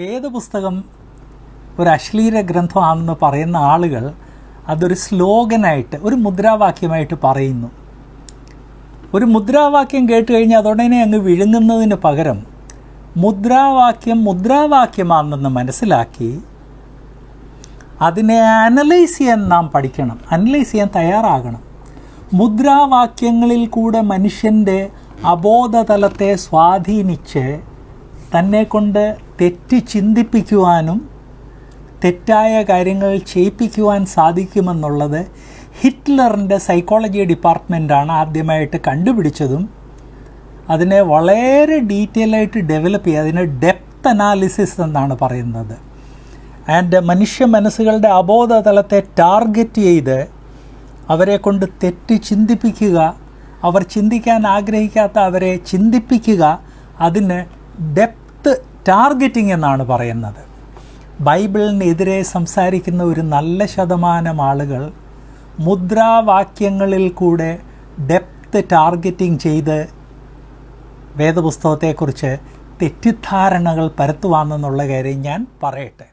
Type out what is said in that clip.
വേദപുസ്തകം ഒരു അശ്ലീല ഗ്രന്ഥമാണെന്ന് പറയുന്ന ആളുകൾ അതൊരു സ്ലോഗനായിട്ട് ഒരു മുദ്രാവാക്യമായിട്ട് പറയുന്നു. ഒരു മുദ്രാവാക്യം കേട്ട് കഴിഞ്ഞാൽ അതുടനെ അങ്ങ് വിഴുങ്ങുന്നതിന് പകരം മുദ്രാവാക്യം മുദ്രാവാക്യമാണെന്ന് മനസ്സിലാക്കി അതിനെ അനലൈസ് ചെയ്യാൻ നാം പഠിക്കണം അനലൈസ് ചെയ്യാൻ തയ്യാറാകണം. മുദ്രാവാക്യങ്ങളിൽ കൂടെ മനുഷ്യന്റെ അബോധതലത്തെ സ്വാധീനിച്ച് തന്നെ കൊണ്ട് തെറ്റ് ചിന്തിപ്പിക്കുവാനും തെറ്റായ കാര്യങ്ങൾ ചെയ്യിപ്പിക്കുവാൻ സാധിക്കുമെന്നുള്ളത് ഹിറ്റ്ലറിന്റെ സൈക്കോളജി ഡിപ്പാർട്ട്മെന്റാണ് ആദ്യമായിട്ട് കണ്ടുപിടിച്ചതും. അതിനെ വളരെ ഡീറ്റെയിൽ ആയിട്ട് ഡെവലപ്പ് ചെയ്യുക അതിനെ ഡെപ്ത് അനാലിസിസ് എന്നാണ് പറയുന്നത്. ആൻഡ് മനുഷ്യ മനസ്സുകളുടെ അബോധതലത്തെ ടാർഗറ്റ് ചെയ്ത് അവരെ കൊണ്ട് തെറ്റ് ചിന്തിപ്പിക്കുക അവർ ചിന്തിക്കാൻ ആഗ്രഹിക്കാത്ത അവരെ ചിന്തിപ്പിക്കുക അതിന് ഡെപ്ത് ടാർഗറ്റിംഗ് എന്നാണ് പറയുന്നത്. ബൈബിളിനെതിരെ സംസാരിക്കുന്ന ഒരു നല്ല ശതമാനം ആളുകൾ മുദ്രാവാക്യങ്ങളിൽ കൂടെ ഡെപ്ത് ടാർഗറ്റിംഗ് ചെയ്ത് വേദപുസ്തകത്തെക്കുറിച്ച് തെറ്റിദ്ധാരണകൾ പരത്തുവാന്നെന്നുള്ള കാര്യം ഞാൻ പറയട്ടെ.